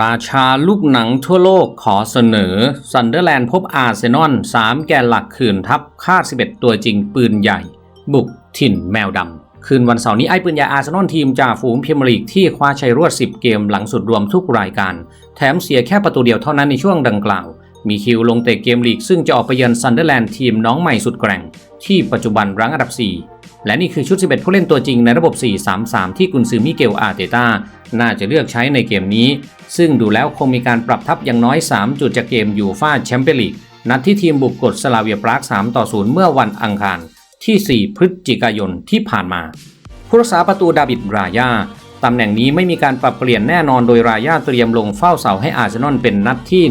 ราชาลูกหนังทั่วโลกขอเสนอซันเดอร์แลนด์พบอาร์เซนอล3แกนหลักคืนทัพคาด11 ตัวจริงปืนใหญ่ บุกถิ่นแมวดำ คืนวันเสาร์นี้ไอ้ปืนใหญ่อาร์เซนอลทีมจ่าฝูงพรีเมียร์ลีกที่คว้าชัยรวด 10 เกมหลังสุดรวมทุกรายการ แถมเสียแค่ประตูเดียวเท่านั้นในช่วงดังกล่าว มีคิวลงเตะเกมลีกซึ่งจะออกไปเยือนซันเดอร์แลนด์ทีมน้องใหม่สุดแกร่ง ที่ปัจจุบันรั้งอันดับ 4 และนี่คือชุด 11 ผู้เล่นตัวจริงในระบบ 4-3-3 ที่กุนซือมิเกลอาร์เตต้าน่าจะเลือกใช้ในเกมนี้ ซึ่งดูแล้วคงมีการปรับทัพอย่างน้อย 3 จุดจากเกมยูฟาแชมเปี้ยนลีกนัดที่ทีมบุกกดสลาเวียปราก3ต่อ0เมื่อวันอังคารที่ 4 พฤศจิกายนที่ผ่านมา ผู้รักษาประตูดาบิดรายาตำแหน่งนี้ไม่มีการปรับเปลี่ยนแน่นอนโดยรายาเตรียมลงเฝ้าเสาให้อาร์เซนอลเป็นนัดที่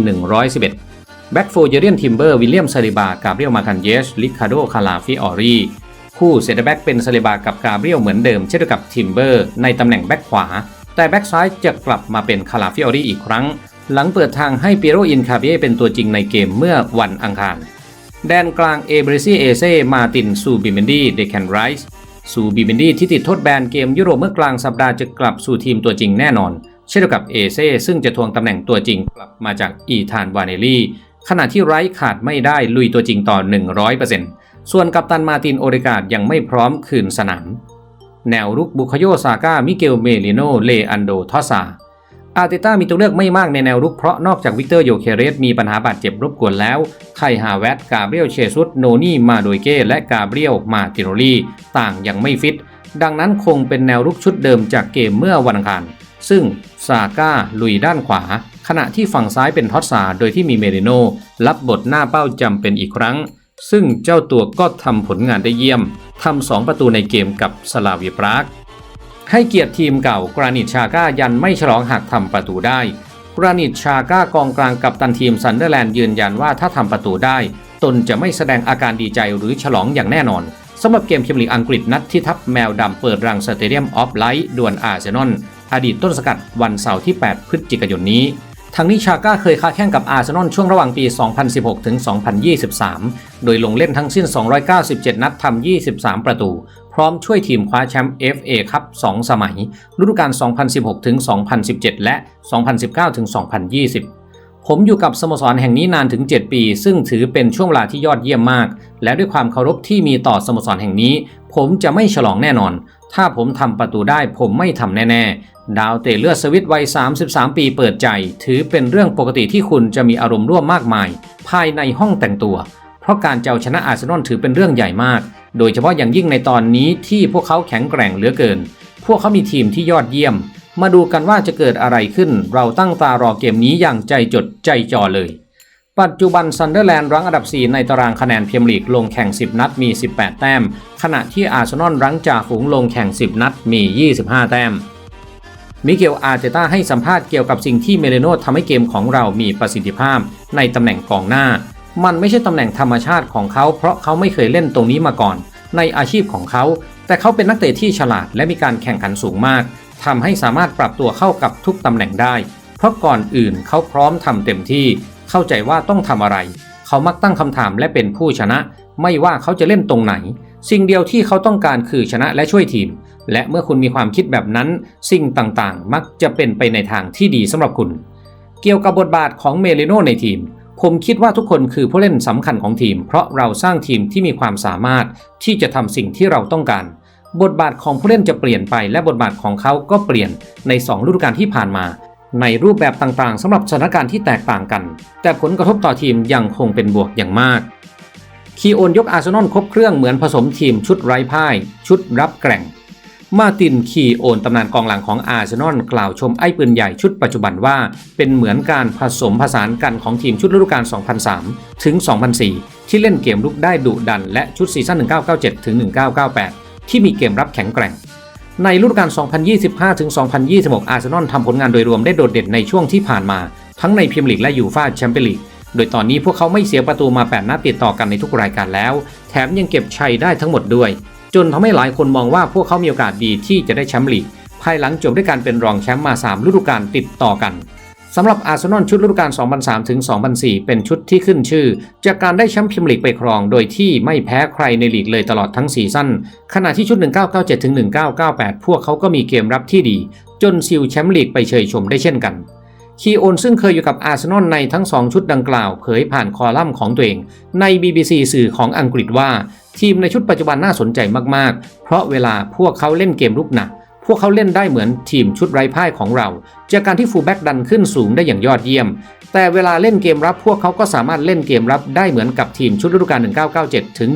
111แบ็กโฟเยเรียนทิมเบอร์วิลเลียมซาลิบากาเบรียลมาคันเยสลิคาโดคาลาฟิออรี คู่เซนเตอร์แบ็กเป็นซาลิบากับกาเบรียลเหมือนเดิมเช่นเดียวกับทิมเบอร์ในตำแหน่งแบ็กขวา แต่แบ็กซ้ายจะกลับมาเป็นคาลาฟิออรีอีกครั้ง หลังเปิดทางให้เปียโรอินคาเบเยเป็นตัวจริงในเกมเมื่อวันอังคาร แดนกลางเอเบรซีเอเซมาตินซูบิเมนดีเดแคนไรส์ซูบิเมนดีที่ติดโทษแบนเกมยุโรปเมื่อกลางสัปดาห์จะกลับสู่ทีมตัวจริงแน่นอน เช่นเดียวกับเอเซซึ่งจะทวงตำแหน่งตัวจริงกลับมาจากอีธานวานเนลี่ขณะที่ไร้ขาดไม่ได้ลุยตัวจริงต่อ 100% ส่วนกัปตันมาตินโอริกาดยังไม่พร้อมคืนสนาม แนวรุกบุคโยซาก้ามิเกลเมลิโนเลอันโดทอสาอาร์เตต้ามีตัวเลือกไม่มากในแนวรุกเพราะนอกจากวิกเตอร์โยเคเรสมีปัญหาบาดเจ็บรบกวนแล้ว ไคฮาแวตกาเบรียลเชซุสโนนี่มาโดยเก้และกาเบรียลมาติโรลีต่างยังไม่ฟิต ดังนั้นคงเป็นแนวรุกชุดเดิมจากเกมเมื่อวันอังคาร ซึ่งซาก้าลุยด้านขวา ขณะที่ฝั่งซ้ายเป็นทอสซาโดยที่มีเมริโนรับบทหน้าเป้าจำเป็นอีกครั้ง ซึ่งเจ้าตัวก็ทำผลงานได้เยี่ยมทำสองประตูในเกมกับสลาเวียปราก ให้เกียรติทีมเก่ากรานิตชาก้ายันไม่ฉลองหากทำประตูได้กรานิตชาก้ากองกลางกับตันทีมซันเดอร์แลนด์ยืนยันว่าถ้าทำประตูได้ ตนจะไม่แสดงอาการดีใจหรือฉลองอย่างแน่นอนสำหรับเกมพรีมลีกอังกฤษนัดที่ทัพแมวดำเปิดรังสเตเดียมออฟไลท์ดวลอาร์เซนอลอดีตต้นสกัดวันเสาร์ที่ 8 พฤศจิกายนนี้ ทั้งนี้ชาก้าเคยค้าแข่งกับอาร์เซนอลช่วงระหว่างปี 2016 ถึง 2023 โดยลงเล่นทั้งสิ้น 297 นัดทำ 23 ประตู พร้อมช่วยทีมคว้าแชมป์ FA คัพ2สมัย ฤดูกาล 2016 ถึง 2017 และ 2019 ถึง 2020 ผมอยู่กับสโมสรแห่งนี้นานถึง 7 ปี ซึ่งถือเป็นช่วงเวลาที่ยอดเยี่ยมมาก และด้วยความเคารพที่มีต่อสโมสรแห่งนี้ ผมจะไม่ฉลองแน่นอน ถ้าผมทำประตูได้ผมไม่ทำแน่ๆ ดาวเตะเลือดสวิตวัย 33 ปีเปิดใจ ถือเป็นเรื่องปกติที่คุณจะมีอารมณ์ร่วมมากมาย ภายในห้องแต่งตัว เพราะการเจะเอาชนะอาร์เซนอลถือเป็นเรื่องใหญ่มาก โดยเฉพาะอย่างยิ่งในตอนนี้ที่พวกเขาแข็งแกร่งเหลือเกิน พวกเขามีทีมที่ยอดเยี่ยม มาดูกันว่าจะเกิดอะไรขึ้น เราตั้งตารอเกมนี้อย่างใจจดใจจ่อเลย ปัจจุบันซันเดอร์แลนด์รั้งอันดับ 4 ในตารางคะแนนพรีเมียร์ลีกลงแข่ง 10 นัดมี 18 แต้ม ขณะที่อาร์เซนอลรั้งจ่าฝูงลงแข่ง 10 นัดมี 25 แต้ม มิเกลอาร์เตต้าให้สัมภาษณ์เกี่ยวกับสิ่งที่เมเลโนทำให้เกมของเรามีประสิทธิภาพ ในตำแหน่งกองหน้า มันไม่ใช่ตำแหน่งธรรมชาติของเขา เพราะเขาไม่เคยเล่นตรงนี้มาก่อน ในอาชีพของเขา แต่เขาเป็นนักเตะที่ฉลาดและมีการแข่งขันสูงมาก ทำให้สามารถปรับตัวเข้ากับทุกตำแหน่งได้ เพราะก่อนอื่นเขาพร้อมทำเต็มที่ เข้าใจว่าต้องทำอะไร เขามักตั้งคำถามและเป็นผู้ชนะ ไม่ว่าเขาจะเล่นตรงไหน สิ่งเดียวที่เขาต้องการคือชนะและช่วยทีม และเมื่อคุณมีความคิดแบบนั้น สิ่งต่างๆ มักจะเป็นไปในทางที่ดีสำหรับคุณ เกี่ยวกับบทบาทของเมลิโนในทีมผมคิดว่าทุกคนคือผู้เล่นสำคัญของทีม เพราะเราสร้างทีมที่มีความสามารถที่จะทำสิ่งที่เราต้องการ บทบาทของผู้เล่นจะเปลี่ยนไป และบทบาทของเขาก็เปลี่ยนใน 2 ฤดูกาลที่ผ่านมา ในรูปแบบต่างๆสำหรับสถานการณ์ที่แตกต่างกัน แต่ผลกระทบต่อทีมยังคงเป็นบวกอย่างมากคีโอนยกอาร์เซนอลครบเครื่องเหมือนผสมทีมชุดไร้พ่าย ชุดรับแกร่ง มาตินคีโอนตำนานกองหลังของอาร์เซนอลกล่าวชมไอ้ปืนใหญ่ชุดปัจจุบันว่า เป็นเหมือนการผสมผสานกันของทีมชุดฤดูกาล 2003 ถึง 2004 ที่เล่นเกมลุกได้ดุดันและชุดซีซั่น 1997 ถึง 1998 ที่มีเกมรับแข็งแกร่ง ในฤดูกาล 2025ถึง2026 อาร์เซนอลทำผลงานโดยรวมได้โดดเด่นในช่วงที่ผ่านมา ทั้งในพรีเมียร์ลีกและยูฟ่าแชมเปี้ยนลีก โดยตอนนี้พวกเขาไม่เสียประตูมา 8 นัดติดต่อกันในทุกรายการแล้ว แถมยังเก็บชัยได้ทั้งหมดด้วย จนทำให้หลายคนมองว่าพวกเขามีโอกาสดีที่จะได้แชมป์ลีก ภายหลังจบด้วยการเป็นรองแชมป์มา 3 ฤดูกาลติดต่อกัน สำหรับอาร์เซนอลชุดฤดูกาล 2003 ถึง 2004 เป็นชุดที่ขึ้นชื่อ จากการได้แชมป์พรีเมียร์ลีกไปครอง โดยที่ไม่แพ้ใครในลีกเลยตลอดทั้งซีซั่น ขณะที่ชุด 1997 ถึง 1998 พวกเขาก็มีเกมรับที่ดี จนซิลแชมป์ลีกไปเชยชมได้เช่นกัน คีโอนซึ่งเคยอยู่กับอาร์เซนอลในทั้ง 2 ชุดดังกล่าว เผยผ่านคอลัมน์ของตัวเองใน BBC สื่อของอังกฤษว่า ทีมในชุดปัจจุบันน่าสนใจมากๆ เพราะเวลาพวกเขาเล่นเกมรุกหนัก พวกเขาเล่นได้เหมือนทีมชุดไร้พ่ายของเรา จากการที่ฟูลแบ็กดันขึ้นสูงได้อย่างยอดเยี่ยม แต่เวลาเล่นเกมรับพวกเขาก็สามารถเล่นเกมรับได้เหมือนกับทีมชุดฤดูกาล 1997 ถึง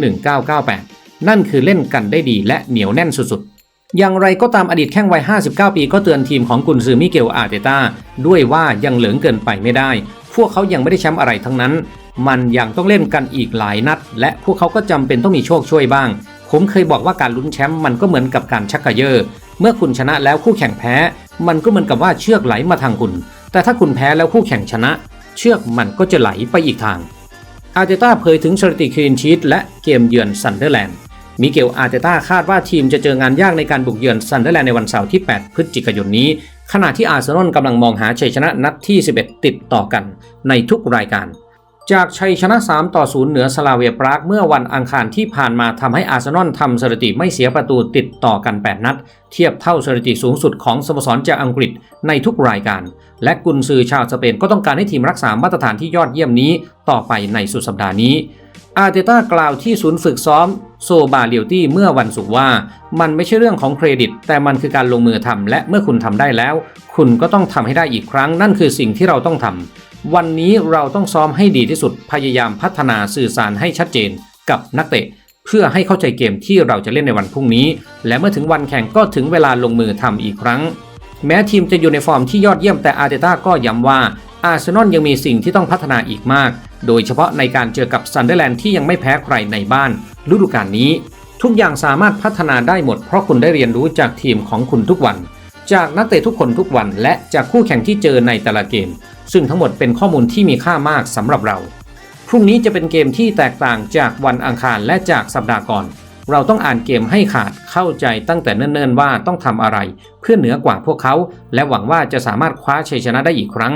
1998 นั่นคือเล่นกันได้ดีและเหนียวแน่นสุดๆ อย่างไรก็ตามอดีตแข้งวัย 59 ปีก็เตือนทีมของกุนซือมิเกลอาร์เตต้าด้วยว่ายังเหลืองเกินไปไม่ได้ พวกเขายังไม่ได้แชมป์อะไรทั้งนั้น มันยังต้องเล่นกันอีกหลายนัด และพวกเขาก็จำเป็นต้องมีโชคช่วยบ้าง ผมเคยบอกว่าการลุ้นแชมป์มันก็เหมือนกับการชักกระเยอ เมื่อคุณชนะแล้วคู่แข่งแพ้ มันก็เหมือนกับว่าเชือกไหลมาทางคุณ แต่ถ้าคุณแพ้แล้วคู่แข่งชนะ เชือกมันก็จะไหลไปอีกทาง อาร์เตต้าเผยถึงสถิติคลีนชีตและเกมเยือนซันเดอร์แลนด์ มิเกลอาร์เตต้าคาดว่าทีมจะเจองานยากในการบุกเยือนซันเดอร์แลนด์ในวันเสาร์ที่ 8 พฤศจิกายนนี้ ขณะที่อาร์เซนอลกำลังมองหาชัยชนะนัดที่ 11 ติดต่อกันในทุกรายการ จากชัยชนะ 3 ต่อ 0 เหนือสลาเวียปรากเมื่อวันอังคารที่ผ่านมาทำให้อาร์เซนอลทำสถิติไม่เสียประตูติดต่อกัน 8 นัด เทียบเท่าสถิติสูงสุดของสโมสรจากอังกฤษในทุกรายการ และกุนซือชาวสเปนก็ต้องการให้ทีมรักษามาตรฐานที่ยอดเยี่ยมนี้ต่อไปในสุดสัปดาห์นี้ อาร์เตต้ากล่าวที่ศูนย์ฝึกซ้อมโซบาเลียวตี้เมื่อวันศุกร์ว่า มันไม่ใช่เรื่องของเครดิต แต่มันคือการลงมือทำและเมื่อคุณทำได้แล้ว คุณก็ต้องทำให้ได้อีกครั้งนั่นคือสิ่งที่เราต้องทำ วันนี้เราต้องซ้อมให้ดีที่สุดพยายามพัฒนาสื่อสารให้ชัดเจนกับนักเตะ เพื่อให้เข้าใจเกมที่เราจะเล่นในวันพรุ่งนี้ และเมื่อถึงวันแข่งก็ถึงเวลาลงมือทำอีกครั้ง แม้ทีมจะอยู่ในฟอร์มที่ยอดเยี่ยมแต่อาร์เตต้าก็ย้ำว่าอาร์เซนอลยังมีสิ่งที่ต้องพัฒนาอีกมาก โดยเฉพาะในการเจอกับซันเดอร์แลนด์ที่ยังไม่แพ้ใครในบ้านฤดูกาลนี้ ทุกอย่างสามารถพัฒนาได้หมด เพราะคุณได้เรียนรู้จากทีมของคุณทุกวัน จากนักเตะทุกคนทุกวัน และจากคู่แข่งที่เจอในแต่ละเกม ซึ่งทั้งหมดเป็นข้อมูลที่มีค่ามากสำหรับเรา พรุ่งนี้จะเป็นเกมที่แตกต่างจากวันอังคารและจากสัปดาห์ก่อน เราต้องอ่านเกมให้ขาดเข้าใจตั้งแต่เนิ่นๆว่าต้องทำอะไร เพื่อเหนือกว่าพวกเขา และหวังว่าจะสามารถคว้าชัยชนะได้อีกครั้ง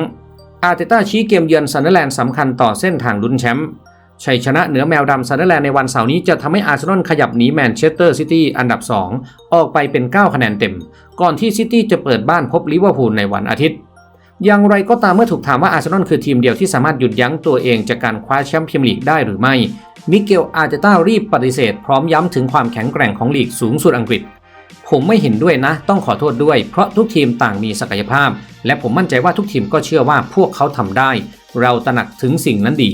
อาร์เตต้าชี้เกมเยือนซันเดอร์แลนด์สำคัญต่อเส้นทางลุ้นแชมป์ชัยชนะเหนือแมวดำซันเดอร์แลนด์ในวันเสาร์นี้จะทำให้อาร์เซนอลขยับหนีแมนเชสเตอร์ซิตี้อันดับ 2 ออกไปเป็น 9 คะแนนเต็ม ก่อนที่ซิตี้จะเปิดบ้านพบลิเวอร์พูลในวันอาทิตย์ อย่างไรก็ตามเมื่อถูกถามว่าอาร์เซนอลคือทีมเดียวที่สามารถหยุดยั้งตัวเองจากการคว้าแชมป์พรีเมียร์ลีกได้หรือไม่ มิเกลอาร์เตต้ารีบปฏิเสธ พร้อมย้ำถึงความแข็งแกร่งของลีกสูงสุดอังกฤษ ผมไม่เห็นด้วยนะ ต้องขอโทษด้วย เพราะทุกทีมต่างมีศักยภาพ และผมมั่นใจว่าทุกทีมก็เชื่อว่าพวกเขาทำได้ เราตระหนักถึงสิ่งนั้นดี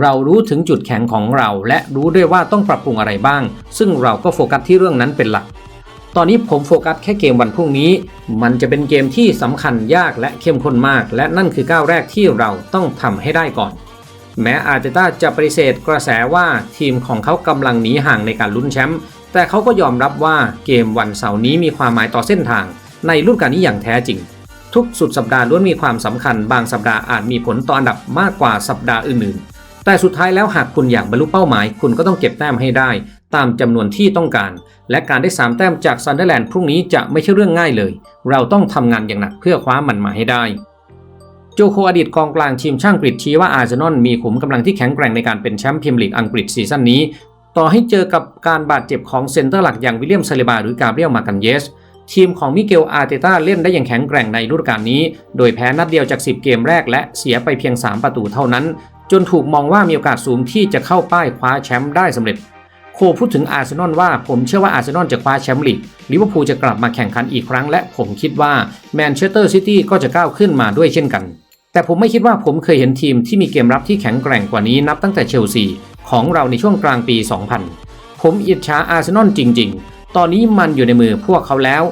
เรารู้ถึงจุดแข็งของเรา และรู้ด้วยว่าต้องปรับปรุงอะไรบ้าง ซึ่งเราก็โฟกัสที่เรื่องนั้นเป็นหลัก ตอนนี้ผมโฟกัสแค่เกมวันพรุ่งนี้ มันจะเป็นเกมที่สำคัญยากและเข้มข้นมาก และนั่นคือก้าวแรกที่เราต้องทำให้ได้ก่อน แม้อาร์เตต้าจะปฏิเสธกระแสว่าทีมของเขากำลังหนีห่างในการลุ้นแชมป์แต่เขาก็ยอมรับว่าเกมวันเสาร์นี้มีความหมายต่อเส้นทาง ในฤดูกาลนี้อย่างแท้จริง ทุกสุดสัปดาห์ล้วนมีความสำคัญ บางสัปดาห์อาจมีผลต่ออันดับมากกว่าสัปดาห์อื่นๆแต่สุดท้ายแล้วหากคุณอยากบรรลุเป้าหมาย คุณก็ต้องเก็บแต้มให้ได้ ตามจำนวนที่ต้องการ และการได้ 3 แต้มจากซันเดอร์แลนด์พรุ่งนี้จะไม่ใช่เรื่องง่ายเลย เราต้องทำงานอย่างหนักเพื่อคว้ามันมาให้ได้ โจโคอดีตกองกลางทีมช่างกรีฑชี้ว่าอาร์เซนอลมีขุมกำลังที่แข็งแกร่งในการเป็นแชมป์พรีเมียร์ลีกอังกฤษซีซั่นนี้ ต่อให้เจอกับการบาดเจ็บของเซนเตอร์หลักอย่างวิลเลียมซาเลบาหรือกาเบรียลมากันเยสทีมของมิเกลอาร์เตต้าเล่นได้อย่างแข็งแกร่งในฤดูกาลนี้ โดยแพ้นัดเดียวจาก 10 เกมแรกและเสียไปเพียง 3 ประตูเท่านั้น จนถูกมองว่ามีโอกาสสูงที่จะเข้าป้ายคว้าแชมป์ได้สำเร็จ โคพูดถึงอาร์เซนอลว่าผมเชื่อว่าอาร์เซนอลจะคว้าแชมป์ลีกลิเวอร์พูลจะกลับมาแข่งขันอีกครั้ง และผมคิดว่าแมนเชสเตอร์ซิตี้ก็จะก้าวขึ้นมาด้วยเช่นกัน แต่ผมไม่คิดว่าผมเคยเห็นทีมที่มีเกมรับที่แข็งแกร่งกว่านี้นับตั้งแต่เชลซีของเราในช่วงกลางปี 2000 ผมอิจฉาอาร์เซนอลจริง ๆ ตอนนี้มันอยู่ในมือพวกเขาแล้ว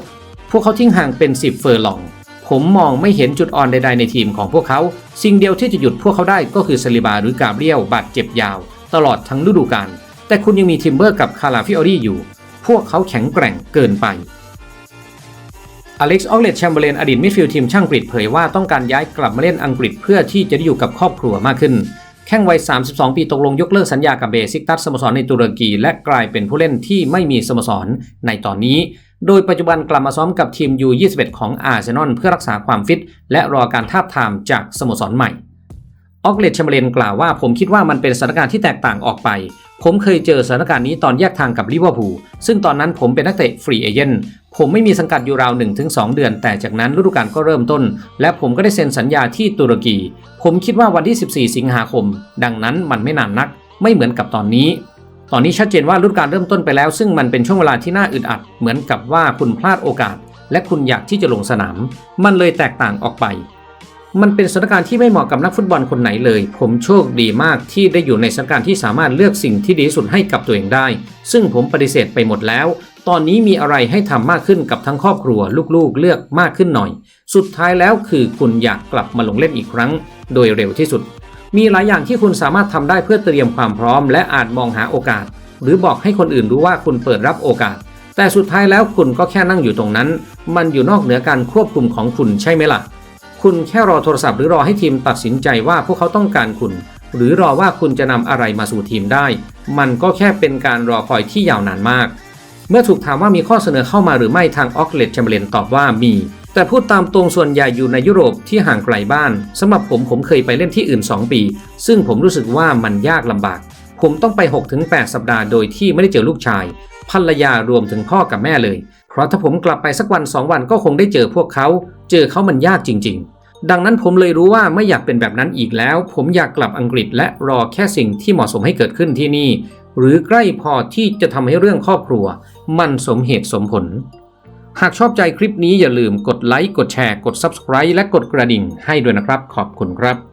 พวกเขาทิ้งห่างเป็น 10 เฟอร์ลอง ผมมองไม่เห็นจุดอ่อนใดๆในทีมของพวกเขา สิ่งเดียวที่จะหยุดพวกเขาได้ก็คือซาลิบาหรือกาเบรียลบาดเจ็บยาว ตลอดทั้งฤดูกาล แต่คุณยังมีทิมเบอร์กับคาราฟิโอรี่อยู่ พวกเขาแข็งแกร่งเกินไปอเล็กซ์ออกเลตแชมเบอร์เลนอดีตมิดฟิลด์ทีมช่างกรีฑเผยว่าต้องการย้ายกลับมาเล่นอังกฤษเพื่อที่จะได้อยู่กับครอบครัวมากขึ้น แข้งวัย 32 ปีตกลงยกเลิกสัญญากับเบซิกตัสสโมสรในตุรกี และกลายเป็นผู้เล่นที่ไม่มีสโมสรในตอนนี้ โดยปัจจุบันกลับมาซ้อมกับทีม U21 ของอาร์เซนอลเพื่อรักษาความฟิต และรอการทาบทามจากสโมสรใหม่ออกเลตแชมเบอร์เลนกล่าวว่าผมคิดว่ามันเป็นสถานการณ์ที่แตกต่างออกไป ผมเคยเจอสถานการณ์นี้ตอนแยกทางกับลิเวอร์พูลซึ่งตอนนั้นผมเป็นนักเตะฟรีเอเจนต์ผมไม่มีสังกัดอยู่ราว 1-2 เดือน แต่จากนั้นฤดูกาลก็เริ่มต้น และผมก็ได้เซ็นสัญญาที่ตุรกี ผมคิดว่าวันที่ 14 สิงหาคม ดังนั้นมันไม่นานนัก ไม่เหมือนกับตอนนี้ ตอนนี้ชัดเจนว่าฤดูกาลเริ่มต้นไปแล้ว ซึ่งมันเป็นช่วงเวลาที่น่าอึดอัด เหมือนกับว่าคุณพลาดโอกาส และคุณอยากที่จะลงสนาม มันเลยแตกต่างออกไป มันเป็นสถานการณ์ที่ไม่เหมาะกับนักฟุตบอลคนไหนเลย ผมโชคดีมากที่ได้อยู่ในสถานการณ์ที่สามารถเลือกสิ่งที่ดีที่สุดให้กับตัวเองได้ ซึ่งผมปฏิเสธไปหมดแล้ว ตอนนี้มีอะไรให้ทำมากขึ้นกับทั้งครอบครัว ลูกๆ เลือกมากขึ้นหน่อย สุดท้ายแล้วคือคุณอยากกลับมาลงเล่นอีกครั้ง โดยเร็วที่สุด มีหลายอย่างที่คุณสามารถทำได้เพื่อเตรียมความพร้อม และอาจมองหาโอกาส หรือบอกให้คนอื่นรู้ว่าคุณเปิดรับโอกาส แต่สุดท้ายแล้วคุณก็แค่นั่งอยู่ตรงนั้น มันอยู่นอกเหนือการควบคุมของคุณใช่ไหมล่ะ คุณแค่รอโทรศัพท์หรือรอให้ทีมตัดสินใจว่าพวกเขาต้องการคุณ หรือรอว่าคุณจะนำอะไรมาสู่ทีมได้ มันก็แค่เป็นการรอคอยที่ยาวนานมาก เมื่อถูกถามว่ามีข้อเสนอเข้ามาหรือไม่ทางออกเลตแชมเบรเลนตอบว่ามี แต่พูดตามตรงส่วนใหญ่อยู่ในยุโรปที่ห่างไกลบ้านสำหรับผมผมเคยไปเล่นที่อื่น 2 ปี ซึ่งผมรู้สึกว่ามันยากลำบาก ผมต้องไป 6-8 สัปดาห์โดยที่ไม่ได้เจอลูกชายภรรยารวมถึงพ่อกับแม่เลย เพราะถ้าผมกลับไปสักวันสองวันก็คงได้เจอพวกเขา เจอเขามันยากจริง ๆ ดังนั้นผมเลยรู้ว่าไม่อยากเป็นแบบนั้นอีกแล้ว ผมอยากกลับอังกฤษและรอแค่สิ่งที่เหมาะสมให้เกิดขึ้นที่นี่ หรือใกล้พอที่จะทำให้เรื่องครอบครัว มันสมเหตุสมผล หากชอบใจคลิปนี้อย่าลืมกดไลค์กดแชร์กด Subscribe และกดกระดิ่งให้ด้วยนะครับ ขอบคุณครับ